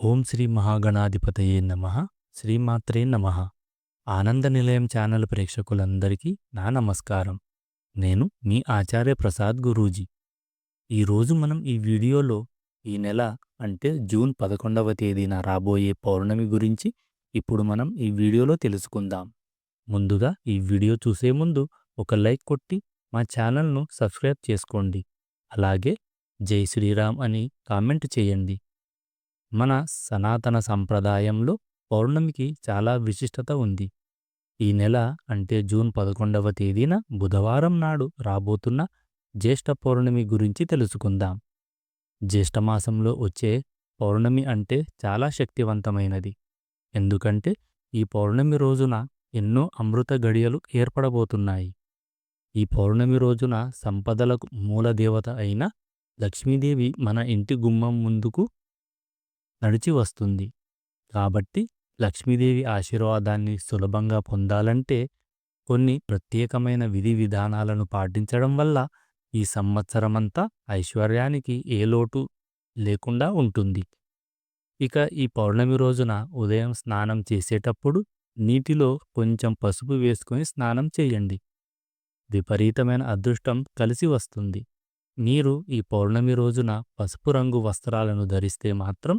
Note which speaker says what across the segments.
Speaker 1: ఓం శ్రీ మహాగణాధిపతయే నమ. శ్రీమాత్రే నమ. ఆనంద నిలయం ఛానల్ ప్రేక్షకులందరికీ నా నమస్కారం. నేను మీ ఆచార్య ప్రసాద్ గురూజీ. ఈరోజు మనం ఈ వీడియోలో ఈ నెల అంటే జూన్ పదకొండవ తేదీన రాబోయే పౌర్ణమి గురించి ఇప్పుడు మనం ఈ వీడియోలో తెలుసుకుందాం. ముందుగా ఈ వీడియో చూసే ముందు ఒక లైక్ కొట్టి మా ఛానల్ను సబ్స్క్రైబ్ చేసుకోండి. అలాగే జై శ్రీరామ్ అని కామెంట్ చేయండి. మన సనాతన సంప్రదాయంలో పౌర్ణమికి చాలా విశిష్టత ఉంది. ఈ నెల అంటే జూన్ పదకొండవ తేదీన బుధవారం నాడు రాబోతున్న జ్యేష్ఠ పౌర్ణమి గురించి తెలుసుకుందాం. జ్యేష్ఠమాసంలో వచ్చే పౌర్ణమి అంటే చాలా శక్తివంతమైనది. ఎందుకంటే ఈ పౌర్ణమి రోజున ఎన్నో అమృత గడియలు ఏర్పడబోతున్నాయి. ఈ పౌర్ణమి రోజున సంపదలకు మూలదేవత అయిన లక్ష్మీదేవి మన ఇంటి గుమ్మం ముందుకు నడిచి వస్తుంది. కాబట్టి లక్ష్మీదేవి ఆశీర్వాదాన్ని సులభంగా పొందాలంటే కొన్ని ప్రత్యేకమైన విధి విధానాలను పాటించడం వల్ల ఈ సంవత్సరమంతా ఐశ్వర్యానికి ఏ లోటు లేకుండా ఉంటుంది. ఇక ఈ పౌర్ణమి రోజున ఉదయం స్నానం చేసేటప్పుడు నీటిలో కొంచెం పసుపు వేసుకొని స్నానం చేయండి. విపరీతమైన అదృష్టం కలిసి వస్తుంది. మీరు ఈ పౌర్ణమి రోజున పసుపు రంగు వస్త్రాలను ధరిస్తే మాత్రం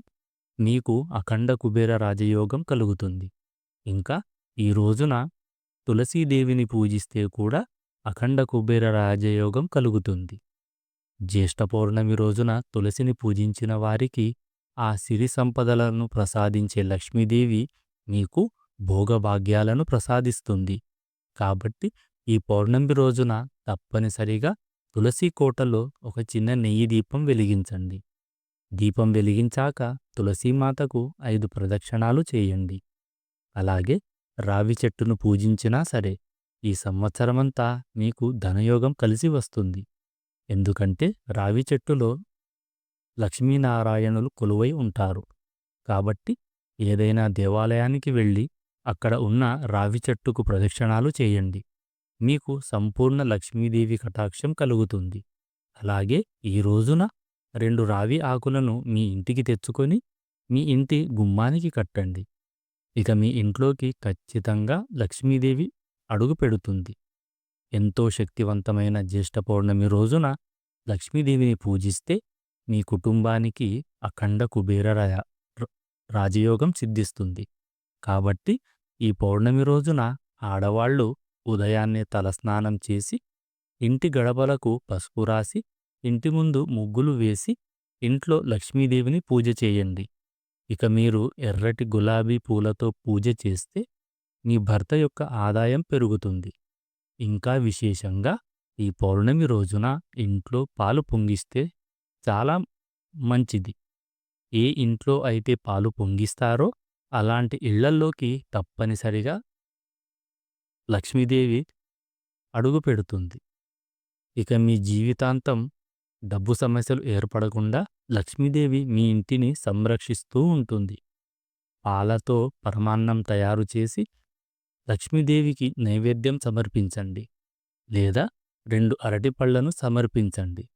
Speaker 1: మీకు అఖండ కుబేర రాజయోగం కలుగుతుంది. ఇంకా ఈ రోజున తులసీదేవిని పూజిస్తే కూడా అఖండ కుబేర రాజయోగం కలుగుతుంది. జ్యేష్ఠ పౌర్ణమి రోజున తులసిని పూజించిన వారికి ఆ సిరి సంపదలను ప్రసాదించే లక్ష్మీదేవి మీకు భోగభాగ్యాలను ప్రసాదిస్తుంది. కాబట్టి ఈ పౌర్ణమి రోజున తప్పనిసరిగా తులసి కోటలో ఒక చిన్న నెయ్యి దీపం వెలిగించండి. దీపం వెలిగించాక తులసీమాతకు ఐదు ప్రదక్షిణాలు చేయండి. అలాగే రావి చెట్టును పూజించినా సరే ఈ సంవత్సరమంతా మీకు ధనయోగం కలిసి వస్తుంది. ఎందుకంటే రావి చెట్టులో లక్ష్మీనారాయణులు కొలువై ఉంటారు. కాబట్టి ఏదైనా దేవాలయానికి వెళ్ళి అక్కడ ఉన్న రావి చెట్టుకు ప్రదక్షిణాలు చేయండి. మీకు సంపూర్ణ లక్ష్మీదేవి కటాక్షం కలుగుతుంది. అలాగే ఈ రోజున రెండు రావి ఆకులను మీ ఇంటికి తెచ్చుకొని మీ ఇంటి గుమ్మానికి కట్టండి. ఇక మీ ఇంట్లోకి ఖచ్చితంగా లక్ష్మీదేవి అడుగు పెడుతుంది. ఎంతో శక్తివంతమైన జ్యేష్ఠ పౌర్ణమి రోజున లక్ష్మీదేవిని పూజిస్తే మీ కుటుంబానికి అఖండ కుబేర రాజయోగం సిద్ధిస్తుంది. కాబట్టి ఈ పౌర్ణమి రోజున ఆడవాళ్ళు ఉదయాన్నే తలస్నానం చేసి ఇంటి గడపలకు పసుపు రాసి ఇంటి ముందు ముగ్గులు వేసి ఇంట్లో లక్ష్మీదేవిని పూజ చేయండి. ఇక మీరు ఎర్రటి గులాబీ పూలతో పూజ చేస్తే మీ భర్త యొక్క ఆదాయం పెరుగుతుంది. ఇంకా విశేషంగా ఈ పౌర్ణమి రోజున ఇంట్లో పాలు పొంగిస్తే చాలా మంచిది. ఏ ఇంట్లో అయితే పాలు పొంగిస్తారో అలాంటి ఇళ్ళల్లోకి తప్పనిసరిగా లక్ష్మీదేవి అడుగు పెడుతుంది. ఇక మీ జీవితాంతం డబ్బు సమస్యలు ఏర్పడకుండా లక్ష్మీదేవి మీ ఇంటిని సంరక్షిస్తూ ఉంటుంది. పాలతో పరమాన్నం తయారు చేసి లక్ష్మీదేవికి నైవేద్యం సమర్పించండి. లేదా రెండు అరటిపళ్ళను సమర్పించండి.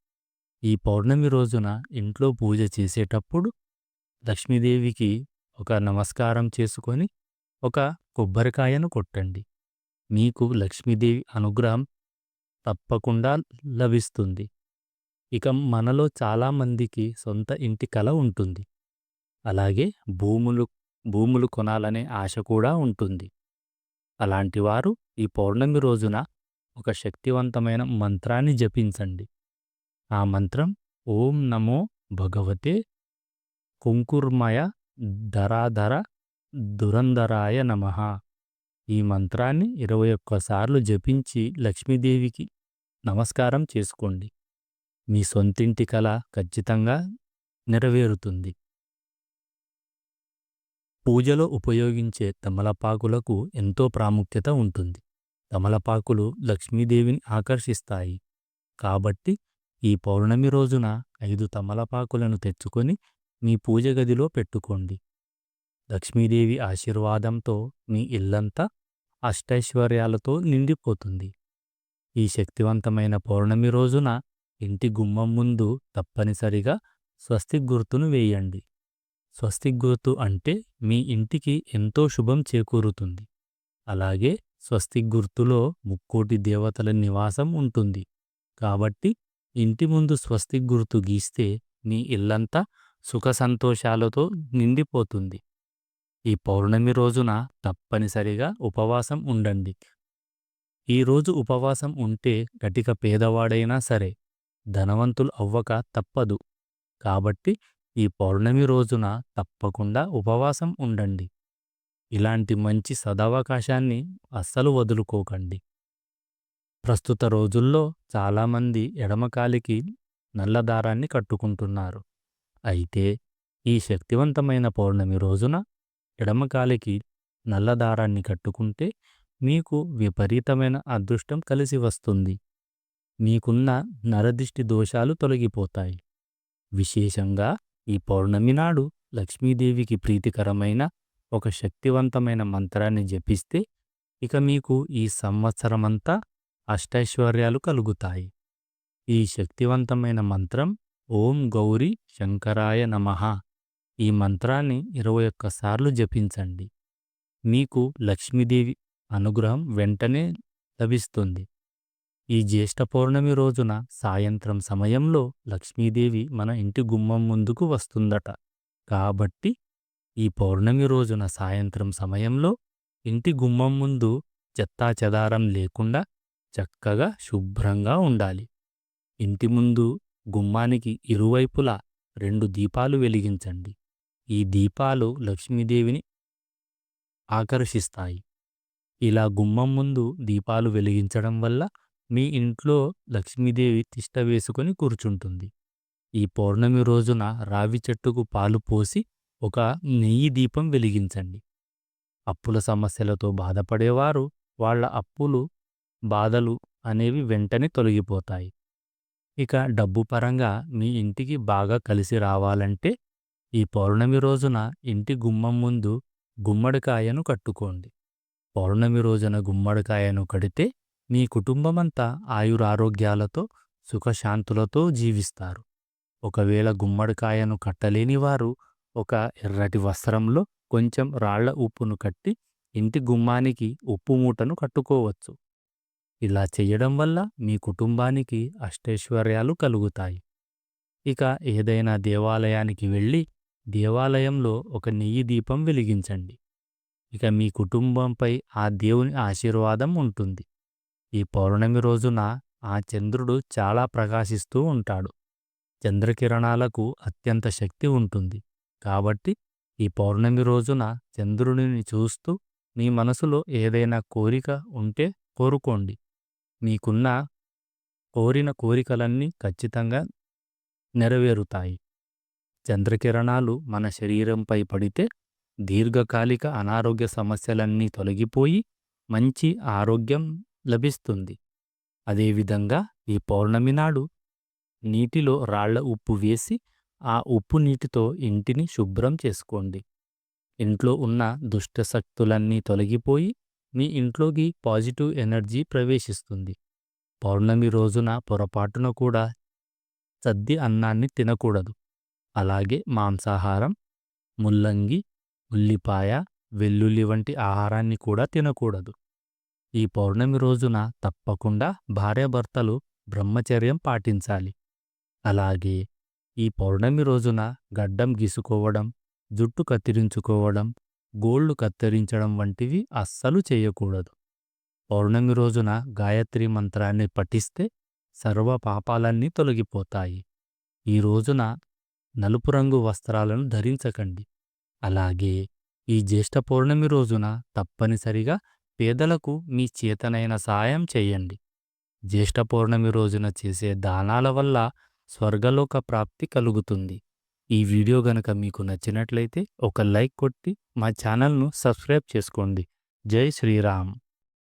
Speaker 1: ఈ పౌర్ణమి రోజున ఇంట్లో పూజ చేసేటప్పుడు లక్ష్మీదేవికి ఒక నమస్కారం చేసుకొని ఒక కొబ్బరికాయను కొట్టండి. మీకు లక్ష్మీదేవి అనుగ్రహం తప్పకుండా లభిస్తుంది. ఇక మనలో చాలామందికి సొంత ఇంటి కల ఉంటుంది. అలాగే భూములు భూములు కొనాలనే ఆశ కూడా ఉంటుంది. అలాంటివారు ఈ పౌర్ణమి రోజున ఒక శక్తివంతమైన మంత్రాన్ని జపించండి. ఆ మంత్రం ఓం నమో భగవతే కుంకుర్మయ ధరాధర దురంధరాయ నమ. ఈ మంత్రాన్ని ఇరవై ఒక్కసార్లు జపించి లక్ష్మీదేవికి నమస్కారం చేసుకోండి. మీ సొంతింటి కల ఖచ్చితంగా నెరవేరుతుంది. పూజలో ఉపయోగించే తమలపాకులకు ఎంతో ప్రాముఖ్యత ఉంటుంది. తమలపాకులు లక్ష్మీదేవిని ఆకర్షిస్తాయి. కాబట్టి ఈ పౌర్ణమి రోజున ఐదు తమలపాకులను తెచ్చుకొని మీ పూజ గదిలో పెట్టుకోండి. లక్ష్మీదేవి ఆశీర్వాదంతో మీ ఇల్లంతా అష్టైశ్వర్యాలతో నిండిపోతుంది. ఈ శక్తివంతమైన పౌర్ణమి రోజున ఇంటి గుమ్మం ముందు తప్పనిసరిగా స్వస్తిక్ గుర్తును వేయండి. స్వస్తిక్ గుర్తు అంటే మీ ఇంటికి ఎంతో శుభం చేకూరుతుంది. అలాగే స్వస్తిక్ గుర్తులో ముక్కోటి దేవతల నివాసం ఉంటుంది. కాబట్టి ఇంటి ముందు స్వస్తిక్ గుర్తు గీస్తే మీ ఇల్లంతా సుఖ సంతోషాలతో నిండిపోతుంది. ఈ పౌర్ణమి రోజున తప్పనిసరిగా ఉపవాసం ఉండండి. ఈరోజు ఉపవాసం ఉంటే గటిక పేదవాడైనా సరే ధనవంతులు అవ్వక తప్పదు. కాబట్టి ఈ పౌర్ణమి రోజున తప్పకుండా ఉపవాసం ఉండండి. ఇలాంటి మంచి సదవకాశాన్ని అస్సలు వదులుకోకండి. ప్రస్తుత రోజుల్లో చాలామంది ఎడమకాలికి నల్లదారాన్ని కట్టుకుంటున్నారు. అయితే ఈ శక్తివంతమైన పౌర్ణమి రోజున ఎడమకాలికి నల్లదారాన్ని కట్టుకుంటే మీకు విపరీతమైన అదృష్టం కలిసి వస్తుంది. మీకున్న నరదిష్టి దోషాలు తొలగిపోతాయి. విశేషంగా ఈ పౌర్ణమి నాడు లక్ష్మీదేవికి ప్రీతికరమైన ఒక శక్తివంతమైన మంత్రాన్ని జపిస్తే ఇక మీకు ఈ సంవత్సరమంతా అష్టైశ్వర్యాలు కలుగుతాయి. ఈ శక్తివంతమైన మంత్రం ఓం గౌరీ శంకరాయ నమః. ఈ మంత్రాన్ని ఇరవై ఒక్కసార్లు జపించండి. మీకు లక్ష్మీదేవి అనుగ్రహం వెంటనే లభిస్తుంది. ఈ జ్యేష్ఠ పౌర్ణమి రోజున సాయంత్రం సమయంలో లక్ష్మీదేవి మన ఇంటి గుమ్మం ముందుకు వస్తుందట. కాబట్టి ఈ పౌర్ణమి రోజున సాయంత్రం సమయంలో ఇంటి గుమ్మం ముందు చెత్తాచెదారం లేకుండా చక్కగా శుభ్రంగా ఉండాలి. ఇంటి ముందు గుమ్మానికి ఇరువైపులా రెండు దీపాలు వెలిగించండి. ఈ దీపాలు లక్ష్మీదేవిని ఆకర్షిస్తాయి. ఇలా గుమ్మం ముందు దీపాలు వెలిగించడం వల్ల మీ ఇంట్లో లక్ష్మీదేవి తిష్ట వేసుకొని కూర్చుంటుంది. ఈ పౌర్ణమి రోజున రావి చెట్టుకు పాలు పోసి ఒక నెయ్యి దీపం వెలిగించండి. అప్పుల సమస్యలతో బాధపడేవారు వాళ్ళ అప్పులు బాధలు అనేవి వెంటనే తొలగిపోతాయి. ఇక డబ్బు పరంగా మీ ఇంటికి బాగా కలిసి రావాలంటే ఈ పౌర్ణమి రోజున ఇంటి గుమ్మం ముందు గుమ్మడికాయను కట్టుకోండి. పౌర్ణమి రోజున గుమ్మడికాయను కడితే మీ కుటుంబమంతా ఆయురారోగ్యాలతో సుఖశాంతులతో జీవిస్తారు. ఒకవేళ గుమ్మడికాయను కట్టలేని వారు ఒక ఎర్రటి వస్త్రంలో కొంచెం రాళ్ళ ఉప్పును కట్టి ఇంటి గుమ్మానికి ఉప్పు మూటను కట్టుకోవచ్చు. ఇలా చెయ్యడం వల్ల మీ కుటుంబానికి అష్టైశ్వర్యాలు కలుగుతాయి. ఇక ఏదైనా దేవాలయానికి వెళ్ళి దేవాలయంలో ఒక నెయ్యి దీపం వెలిగించండి. ఇక మీ కుటుంబంపై ఆ దేవుని ఆశీర్వాదం ఉంటుంది. ఈ పౌర్ణమి రోజున ఆ చంద్రుడు చాలా ప్రకాశిస్తూ ఉంటాడు. చంద్రకిరణాలకు అత్యంత శక్తి ఉంటుంది. కాబట్టి ఈ పౌర్ణమి రోజున చంద్రుడిని చూస్తూ మీ మనసులో ఏదైనా కోరిక ఉంటే కోరుకోండి. మీకున్న కోరిన కోరికలన్నీ ఖచ్చితంగా నెరవేరుతాయి. చంద్రకిరణాలు మన శరీరంపై పడితే దీర్ఘకాలిక అనారోగ్య సమస్యలన్నీ తొలగిపోయి మంచి ఆరోగ్యం లభిస్తుంది. అదేవిధంగా ఈ పౌర్ణమి నాడు నీటిలో రాళ్ళ ఉప్పు వేసి ఆ ఉప్పు నీటితో ఇంటిని శుభ్రం చేసుకోండి. ఇంట్లో ఉన్న దుష్టశక్తులన్నీ తొలగిపోయి మీ ఇంట్లోకి పాజిటివ్ ఎనర్జీ ప్రవేశిస్తుంది. పౌర్ణమి రోజున పొరపాటున కూడా సద్ది అన్నాన్ని తినకూడదు. అలాగే మాంసాహారం ముల్లంగి ఉల్లిపాయ వెల్లుల్లి వంటి ఆహారాన్ని కూడా తినకూడదు. ఈ పౌర్ణమి రోజున తప్పకుండా భార్యాభర్తలు బ్రహ్మచర్యం పాటించాలి. అలాగే ఈ పౌర్ణమి రోజున గడ్డం గీసుకోవడం జుట్టు కత్తిరించుకోవడం గోళ్ళు కత్తిరించడం వంటివి అస్సలు చేయకూడదు. పౌర్ణమి రోజున గాయత్రి మంత్రాన్ని పఠిస్తే సర్వ పాపాలన్నీ తొలగిపోతాయి. ఈ రోజున నలుపు రంగు వస్త్రాలను ధరించకండి. అలాగే ఈ జ్యేష్ఠ పౌర్ణమి రోజున తప్పనిసరిగా పేదలకు మీ చేతనైన సాయం చేయండి. జ్యేష్ఠ పౌర్ణమి రోజున చేసే దానాల వల్ల స్వర్గలోక ప్రాప్తి కలుగుతుంది. ఈ వీడియో గనక మీకు నచ్చినట్లయితే ఒక లైక్ కొట్టి మా ఛానల్ను సబ్స్క్రైబ్ చేసుకోండి. జై శ్రీరామ్.